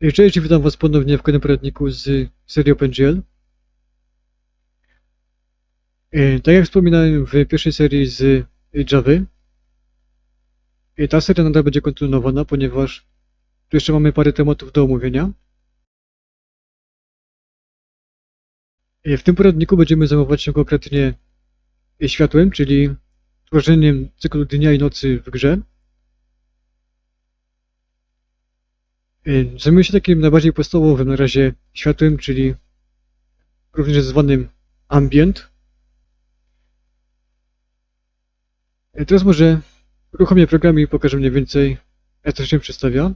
Cześć, witam Was ponownie w kolejnym poradniku z serii OpenGL. E, Tak jak wspominałem w pierwszej serii z Java, e, ta seria nadal będzie kontynuowana, ponieważ tu jeszcze mamy parę tematów do omówienia. E, W tym poradniku będziemy zajmować się konkretnie światłem, czyli tworzeniem cyklu dnia i nocy w grze. Zajmuję się takim najbardziej podstawowym na razie światłem, czyli również zwanym ambient. Y, Teraz może uruchomię program i pokażę mniej więcej, jak to się przedstawia.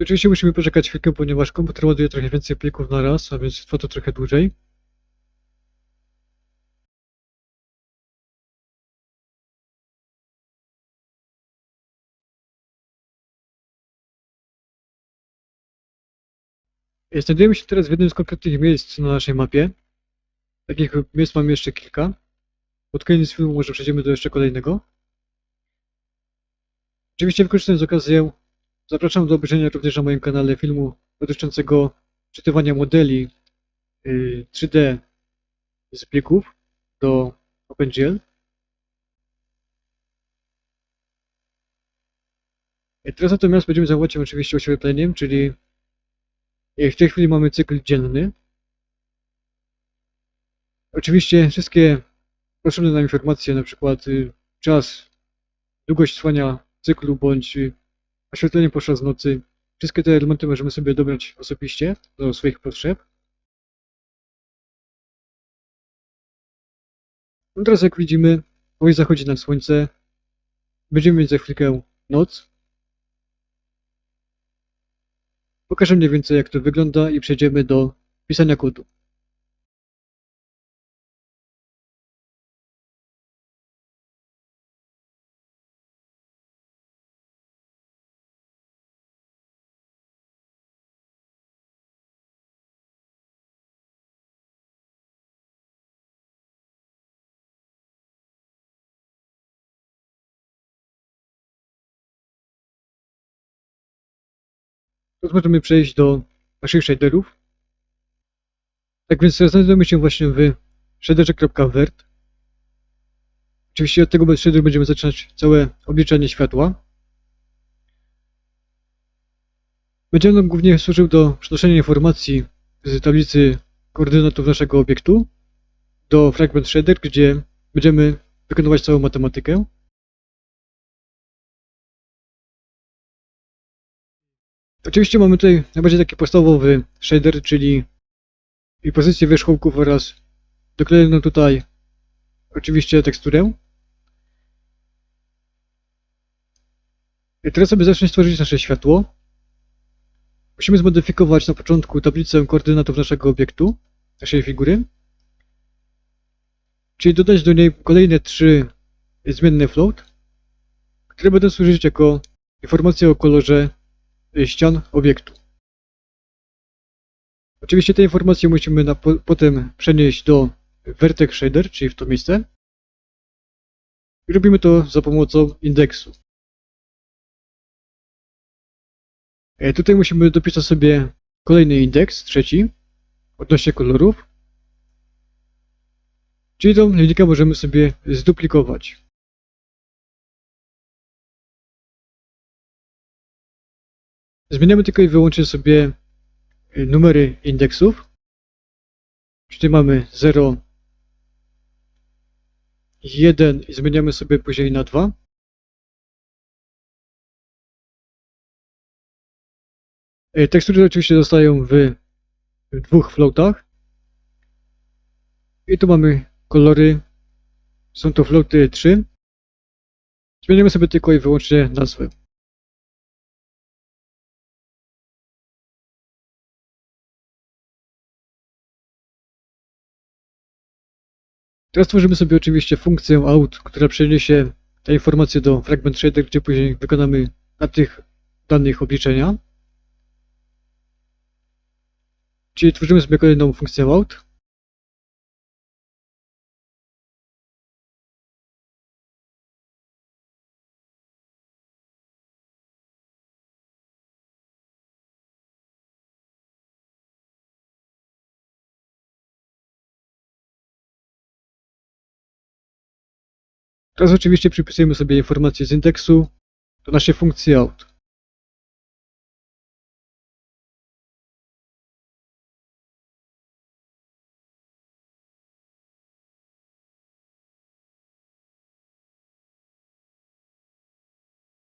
Oczywiście musimy poczekać chwilkę, ponieważ komputer ładuje trochę więcej plików na raz, a więc trwa to trochę dłużej. Znajdujemy się teraz w jednym z konkretnych miejsc na naszej mapie. Takich miejsc mamy jeszcze kilka. Pod koniec filmu może przejdziemy do jeszcze kolejnego. Oczywiście wykorzystując okazję, zapraszam do obejrzenia również na moim kanale filmu dotyczącego czytywania modeli y, 3D z plików do OpenGL. Teraz natomiast będziemy zajmować się oczywiście oświetleniem, czyli y, w tej chwili mamy cykl dzienny. Oczywiście wszystkie potrzebne nam informacje, na przykład y, czas, długość trwania cyklu bądź y, oświetlenie podczas nocy. Wszystkie te elementy możemy sobie dobrać osobiście do swoich potrzeb. No teraz jak widzimy, powoli zachodzi nam słońce. Będziemy mieć za chwilkę noc. Pokażę mniej więcej jak to wygląda i przejdziemy do pisania kodu. Teraz możemy przejść do naszych shaderów. Tak więc znajdujemy się właśnie w shaderze.vert. Oczywiście od tego shaderu będziemy zaczynać całe obliczanie światła. Będzie nam głównie służył do przenoszenia informacji z tablicy koordynatów naszego obiektu do fragment shader, gdzie będziemy wykonywać całą matematykę. Oczywiście mamy tutaj najbardziej taki podstawowy shader, czyli i pozycję wierzchołków oraz doklejoną tutaj oczywiście teksturę. I teraz sobie zacząć tworzyć nasze światło. Musimy zmodyfikować na początku tablicę koordynatów naszego obiektu, naszej figury. Czyli dodać do niej kolejne trzy zmienne float, które będą służyć jako informacje o kolorze ścian obiektu. Oczywiście te informacje musimy na, po, potem przenieść do vertex shader, czyli w to miejsce. I robimy to za pomocą indeksu. E, tutaj musimy dopisać sobie kolejny indeks, trzeci, odnośnie kolorów. Czyli tą linijkę możemy sobie zduplikować. Zmieniamy tylko i wyłącznie sobie y, numery indeksów. Tutaj mamy 0, 1 i zmieniamy sobie później na 2. Y, Tekstury oczywiście zostają w dwóch floatach. I tu mamy kolory. Są to floaty 3. Zmienimy sobie tylko i wyłącznie nazwę. Teraz tworzymy sobie oczywiście funkcję out, która przeniesie te informacje do fragment shader, gdzie później wykonamy na tych danych obliczenia. Czyli tworzymy sobie kolejną funkcję out. Teraz oczywiście przypisujemy sobie informacje z indeksu do naszej funkcji out.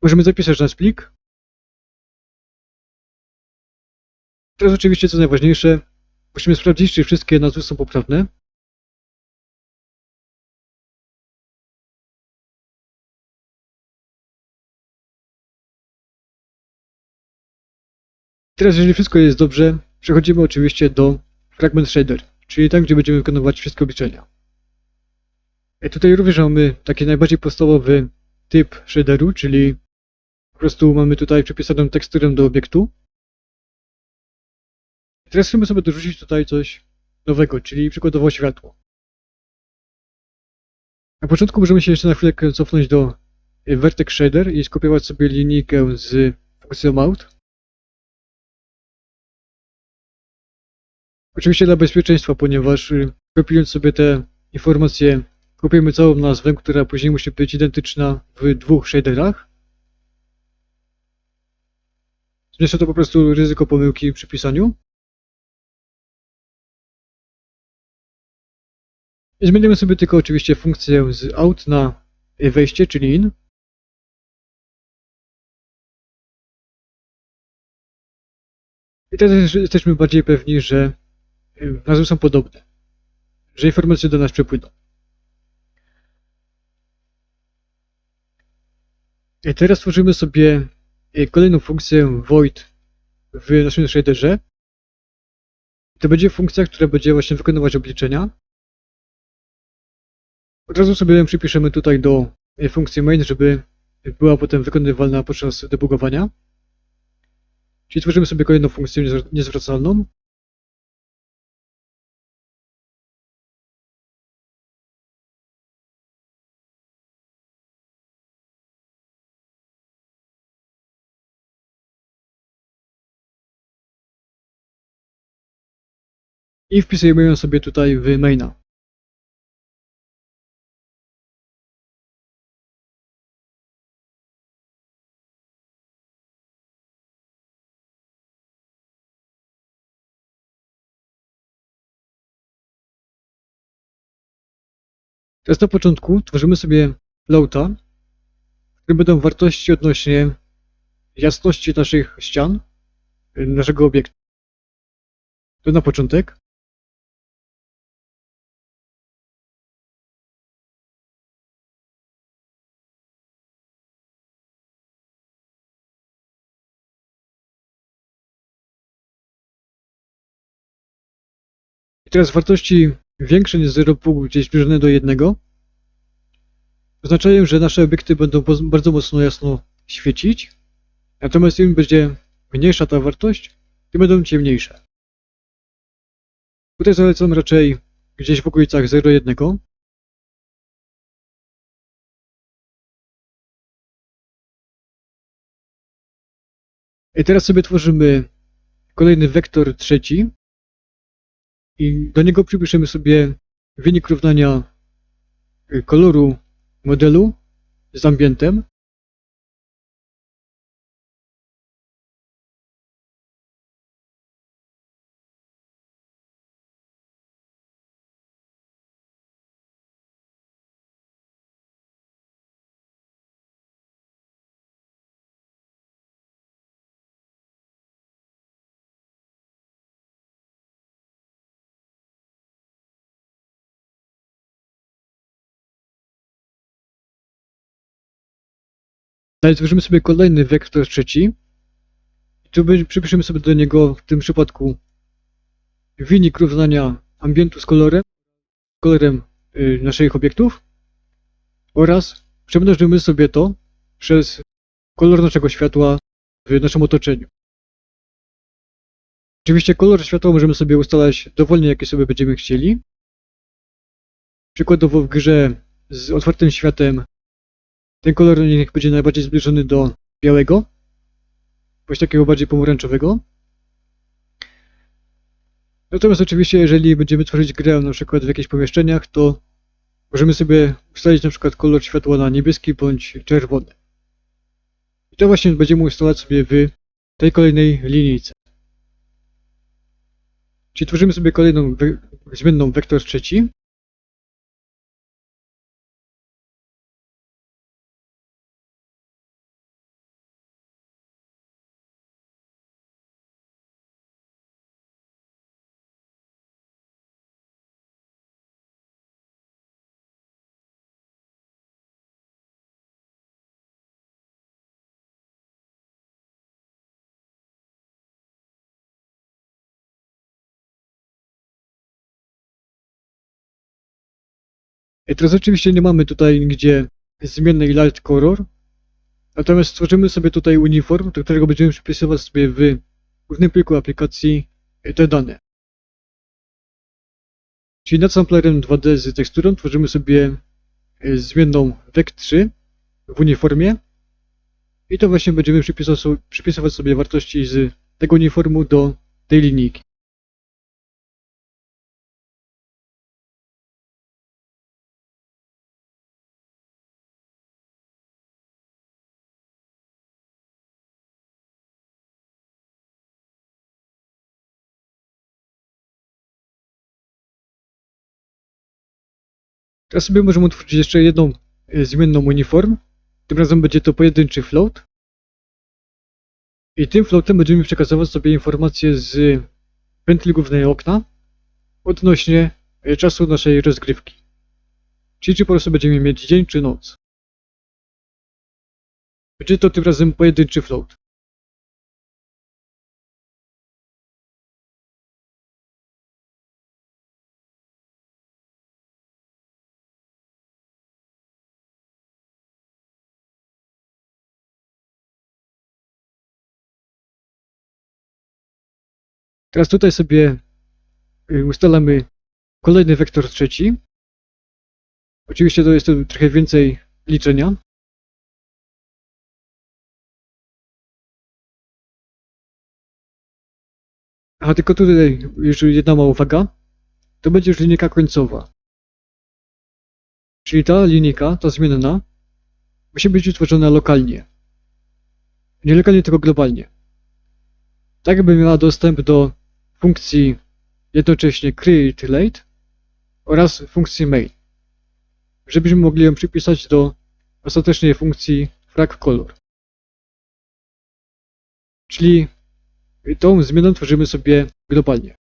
Możemy zapisać nasz plik. Teraz oczywiście co najważniejsze, musimy sprawdzić, czy wszystkie nazwy są poprawne. Teraz, jeżeli wszystko jest dobrze, przechodzimy oczywiście do Fragment Shader, czyli tam, gdzie będziemy wykonywać wszystkie obliczenia. I tutaj również mamy taki najbardziej podstawowy typ shaderu, czyli po prostu mamy tutaj przypisaną teksturę do obiektu. I teraz chcemy sobie dorzucić tutaj coś nowego, czyli przykładowo światło. Na początku możemy się jeszcze na chwilę cofnąć do Vertex Shader i skopiować sobie linijkę z funkcją Mount. Oczywiście dla bezpieczeństwa, ponieważ y, kopiując sobie te informacje, kopiujemy całą nazwę, która później musi być identyczna w dwóch shaderach. Zmniejsza to po prostu ryzyko pomyłki przy pisaniu. I zmienimy sobie tylko oczywiście funkcję z out na wejście, czyli in. I teraz jesteśmy bardziej pewni, że nazwy są podobne, że informacje do nas przepłyną. I teraz tworzymy sobie kolejną funkcję void w naszym shaderze. To będzie funkcja, która będzie właśnie wykonywać obliczenia. Od razu sobie ją przypiszemy tutaj do funkcji main, żeby była potem wykonywalna podczas debugowania. Czyli tworzymy sobie kolejną funkcję niezwracalną. I wpisujemy ją sobie tutaj w maina. Teraz na początku tworzymy sobie floata, w którym będą wartości odnośnie jasności naszych ścian, naszego obiektu. To na początek. Teraz wartości większe niż 0,5, gdzieś zbliżone do 1, oznaczają, że nasze obiekty będą bardzo mocno jasno świecić, natomiast im będzie mniejsza ta wartość, tym będą ciemniejsze. Tutaj zalecam raczej gdzieś w okolicach 0,1. I teraz sobie tworzymy kolejny wektor trzeci, i do niego przypiszemy sobie wynik równania y, koloru modelu z ambientem. Dalej tworzymy sobie kolejny wektor trzeci. I tu przypiszemy sobie do niego w tym przypadku wynik równania ambientu z kolorem, kolorem y, naszych obiektów oraz przemnożymy sobie to przez kolor naszego światła w naszym otoczeniu. Oczywiście kolor światła możemy sobie ustalać dowolnie, jaki sobie będziemy chcieli. Przykładowo w grze z otwartym światem ten kolor niech będzie najbardziej zbliżony do białego, bądź takiego bardziej pomarańczowego. Natomiast oczywiście, jeżeli będziemy tworzyć grę na przykład w jakichś pomieszczeniach, to możemy sobie ustalić na przykład kolor światła na niebieski bądź czerwony. I to właśnie będziemy ustawiać sobie w tej kolejnej linijce. Czyli tworzymy sobie kolejną zmienną wektor trzeci. Teraz oczywiście nie mamy tutaj nigdzie zmiennej light color, natomiast stworzymy sobie tutaj uniform, do którego będziemy przypisywać sobie w głównym pliku aplikacji te dane. Czyli nad samplerem 2D z teksturą tworzymy sobie e, zmienną vec3 w uniformie i to właśnie będziemy przypisywać sobie wartości z tego uniformu do tej linijki. Teraz sobie możemy utworzyć jeszcze jedną e, zmienną uniform. Tym razem będzie to pojedynczy float. I tym floatem będziemy przekazywać sobie informacje z pętli głównej okna odnośnie e, czasu naszej rozgrywki. Czyli czy po prostu będziemy mieć dzień czy noc. Będzie to tym razem pojedynczy float. Teraz tutaj sobie y, ustalamy kolejny wektor trzeci. Oczywiście to jest to trochę więcej liczenia. A tylko tutaj już jedna mała uwaga. To będzie już linijka końcowa. Czyli ta linijka, ta zmienna, musi być utworzona lokalnie. Nie lokalnie, tylko globalnie. Tak by miała dostęp do funkcji jednocześnie create late oraz funkcji main. Żebyśmy mogli ją przypisać do ostatecznej funkcji frag color. Czyli tą zmianę tworzymy sobie globalnie.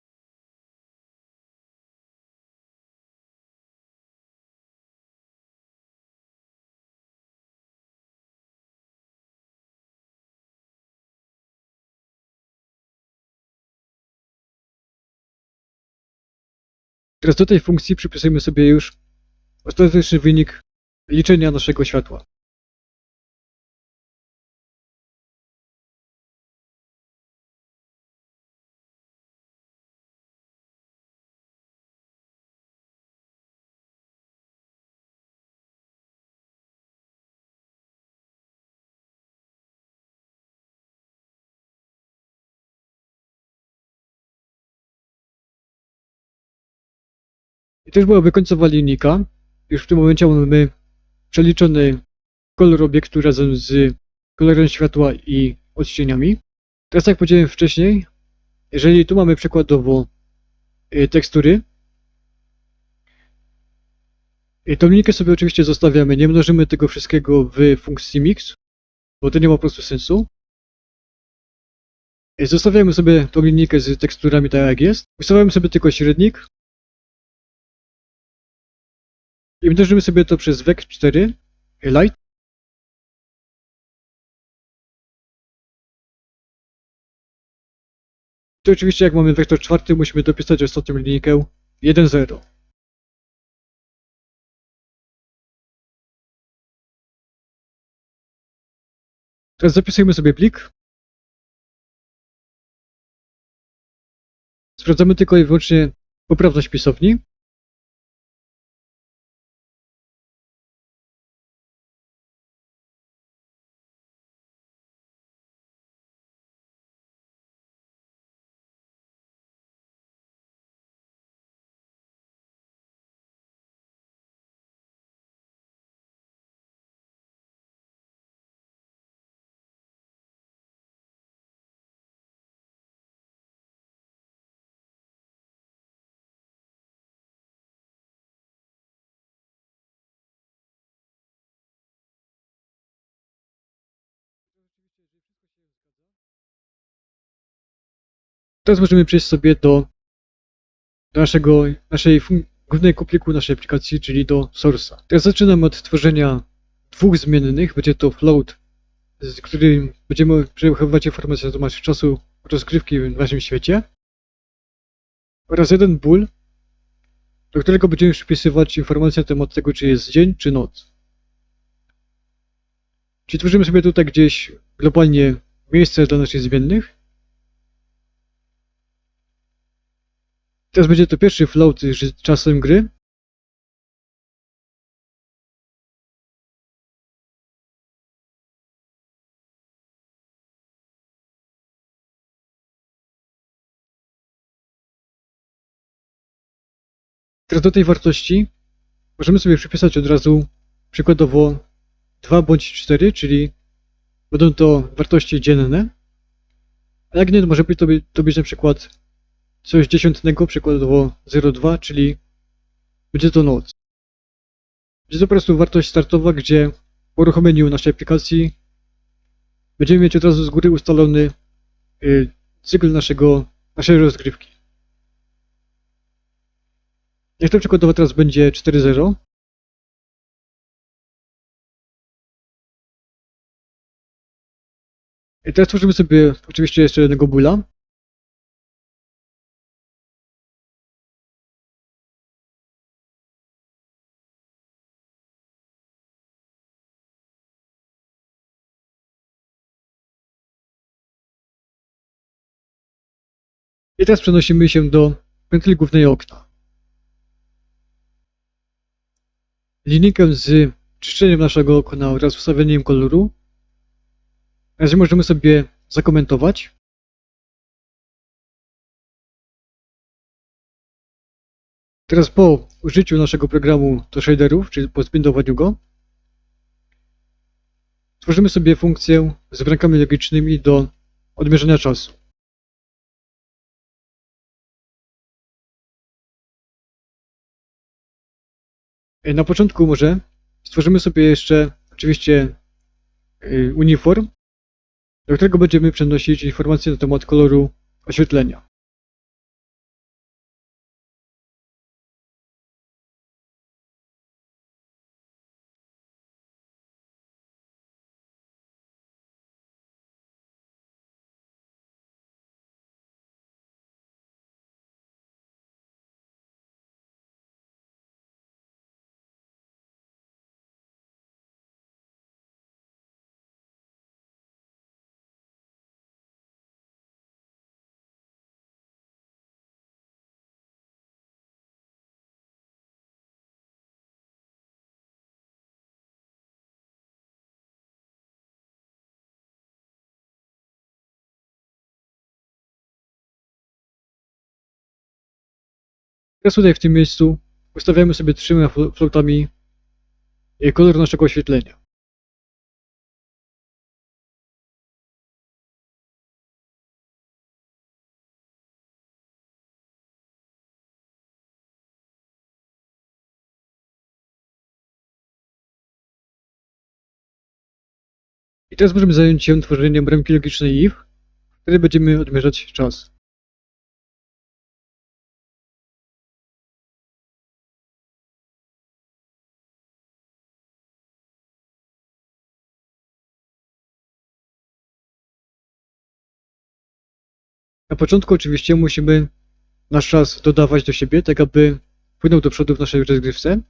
Teraz do tej funkcji przypisujemy sobie już ostateczny wynik liczenia naszego światła. I też była końcowa linijka. Już w tym momencie mamy przeliczony kolor obiektu razem z kolorem światła i odcieniami. Teraz jak powiedziałem wcześniej, jeżeli tu mamy przykładowo y, tekstury, y, tą linijkę sobie oczywiście zostawiamy, nie mnożymy tego wszystkiego w funkcji mix, bo to nie ma po prostu sensu. Y, zostawiamy sobie tą linijkę z teksturami tak jak jest. Ustawiamy sobie tylko średnik, i mnożymy sobie to przez vec4 light. To oczywiście jak mamy wektor czwarty, musimy dopisać ostatnią linijkę 1, 0. Teraz zapisujemy sobie plik. Sprawdzamy tylko i wyłącznie poprawność pisowni. Teraz możemy przejść sobie do, naszego, naszej głównego pliku naszej aplikacji, czyli do source'a. Teraz zaczynamy od tworzenia dwóch zmiennych. Będzie to float, z którym będziemy przechowywać informacje na temat czasu rozgrywki w naszym świecie. Oraz jeden bool, do którego będziemy przypisywać informacje na temat tego, czy jest dzień, czy noc. Czyli tworzymy sobie tutaj gdzieś globalnie miejsce dla naszych zmiennych. Teraz będzie to pierwszy float z czasem gry. Teraz do tej wartości możemy sobie przypisać od razu przykładowo 2 bądź 4, czyli będą to wartości dzienne. A jak nie, to może być to, by, to być na przykład coś dziesiątnego, przykładowo 0,2, czyli będzie to noc. Będzie to po prostu wartość startowa, gdzie po uruchomieniu naszej aplikacji będziemy mieć od razu z góry ustalony y, cykl naszego, naszej rozgrywki. Niech to przykładowo teraz będzie 4.0. I teraz tworzymy sobie oczywiście jeszcze jednego bula. I teraz przenosimy się do pętli głównej okna. Linijkę z czyszczeniem naszego okna oraz ustawieniem koloru. Razie możemy sobie zakomentować. Teraz po użyciu naszego programu do shaderów, czyli po zbindowaniu go, tworzymy sobie funkcję z bramkami logicznymi do odmierzania czasu. Na początku może stworzymy sobie jeszcze oczywiście y, uniform, do którego będziemy przenosić informacje na temat koloru oświetlenia. Teraz tutaj w tym miejscu ustawiamy sobie trzema flo- floatami kolor naszego oświetlenia. I teraz możemy zająć się tworzeniem bramki logicznej if, w której będziemy odmierzać czas. Na początku oczywiście musimy nasz czas dodawać do siebie, tak aby płynął do przodu w naszej rozgrywce.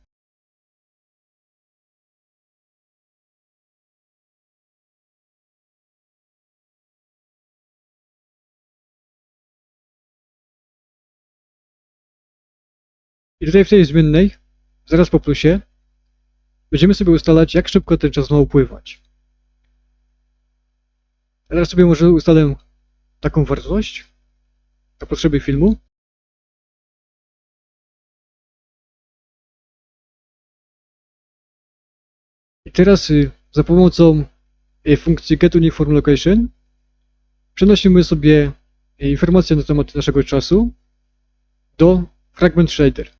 I tutaj w tej zmiennej, zaraz po plusie, będziemy sobie ustalać, jak szybko ten czas ma upływać. Teraz sobie może ustalę taką wartość na potrzeby filmu. I teraz y, za pomocą y, funkcji getUniformLocation przenosimy sobie y, informacje na temat naszego czasu do fragment shader.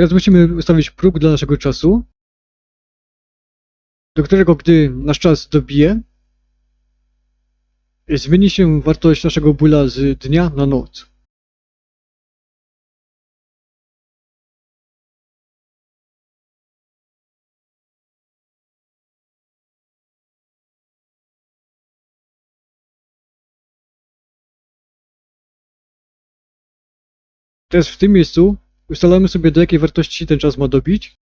Teraz musimy ustawić próg dla naszego czasu, do którego gdy nasz czas dobije, zmieni się wartość naszego bóla z dnia na noc. Teraz w tym miejscu ustalamy sobie do jakiej wartości ten czas ma dobić.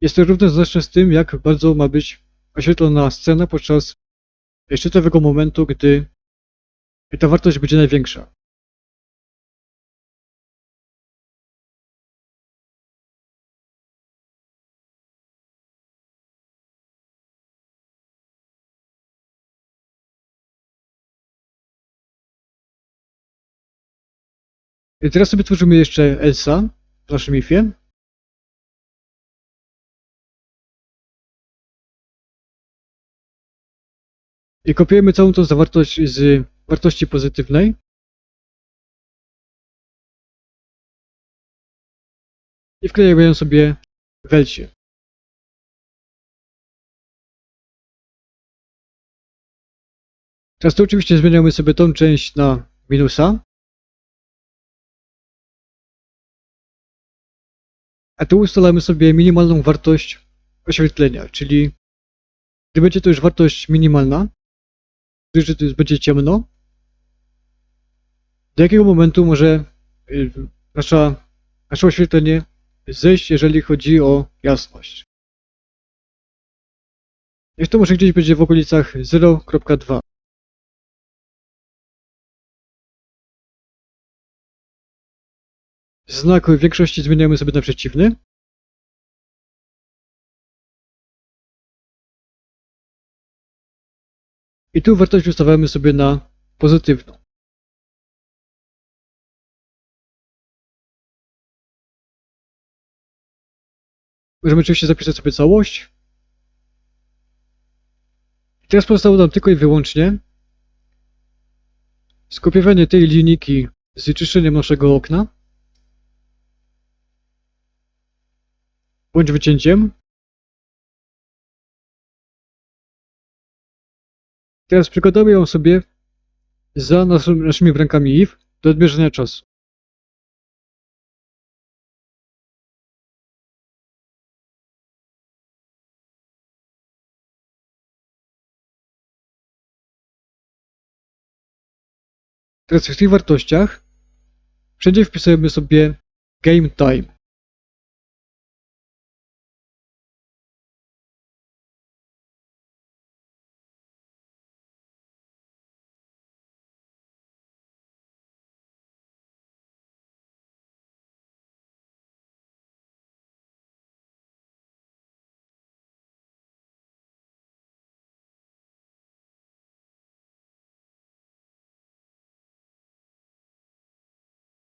Jest to równoznaczne z tym, jak bardzo ma być oświetlona scena podczas szczytowego momentu, gdy ta wartość będzie największa. Teraz sobie tworzymy jeszcze Elsa w naszym ifie. I kopiujemy całą tą zawartość z wartości pozytywnej. I wklejamy ją sobie w Elsie. Teraz tu oczywiście zmieniamy sobie tą część na minusa. A tu ustalamy sobie minimalną wartość oświetlenia, czyli gdy będzie to już wartość minimalna, gdy to już będzie ciemno, do jakiego momentu może y, nasza, nasze oświetlenie zejść, jeżeli chodzi o jasność. Niech to może gdzieś będzie w okolicach 0.2. Znak większości zmieniamy sobie na przeciwny. I tu wartość ustawiamy sobie na pozytywną. Możemy oczywiście zapisać sobie całość. I teraz pozostało nam tylko i wyłącznie skopiowanie tej linijki z czyszczeniem naszego okna. Bądź wycięciem. Teraz przykładamy ją sobie za naszymi brankami if do odmierzenia czasu. Teraz w tych wartościach wszędzie wpisujemy sobie game time.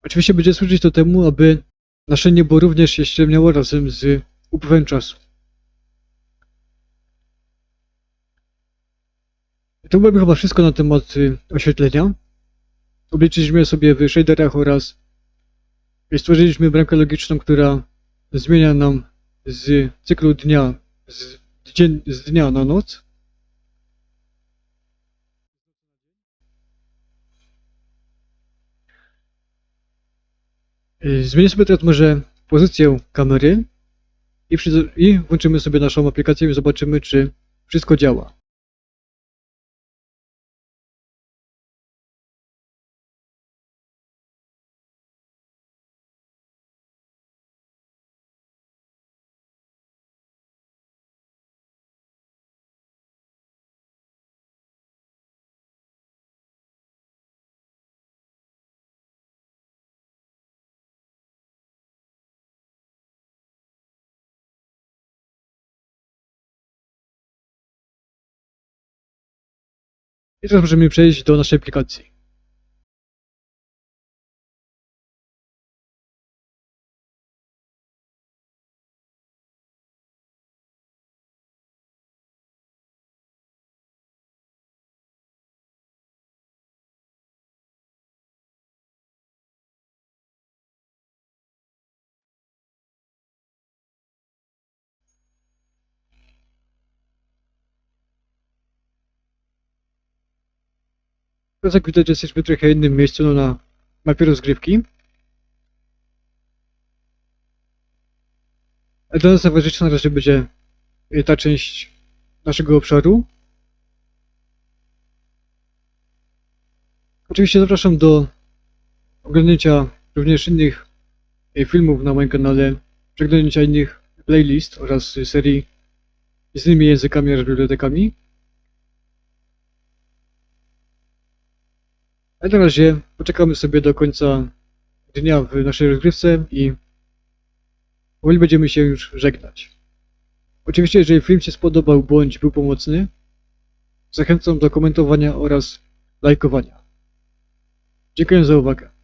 Oczywiście będzie służyć to temu, aby nasze niebo również się ściemniało razem z upływem czasu. To byłoby chyba wszystko na temat y, oświetlenia. Obliczyliśmy sobie w shaderach oraz stworzyliśmy bramkę logiczną, która zmienia nam z cyklu dnia z, z dnia na noc. Zmienię sobie teraz może pozycję kamery i włączymy sobie naszą aplikację i zobaczymy, czy wszystko działa. I teraz możemy przejść do naszej aplikacji. Teraz jak widać jesteśmy w trochę innym miejscu, no na mapie rozgrywki. Dla nas najważniejsza na razie będzie y, ta część naszego obszaru. Oczywiście zapraszam do oglądnięcia również innych y, filmów na moim kanale, przeglądnięcia innych playlist oraz y, serii z innymi językami oraz bibliotekami. A na razie poczekamy sobie do końca dnia w naszej rozgrywce i powoli będziemy się już żegnać. Oczywiście, jeżeli film się spodobał bądź był pomocny, zachęcam do komentowania oraz lajkowania. Dziękuję za uwagę.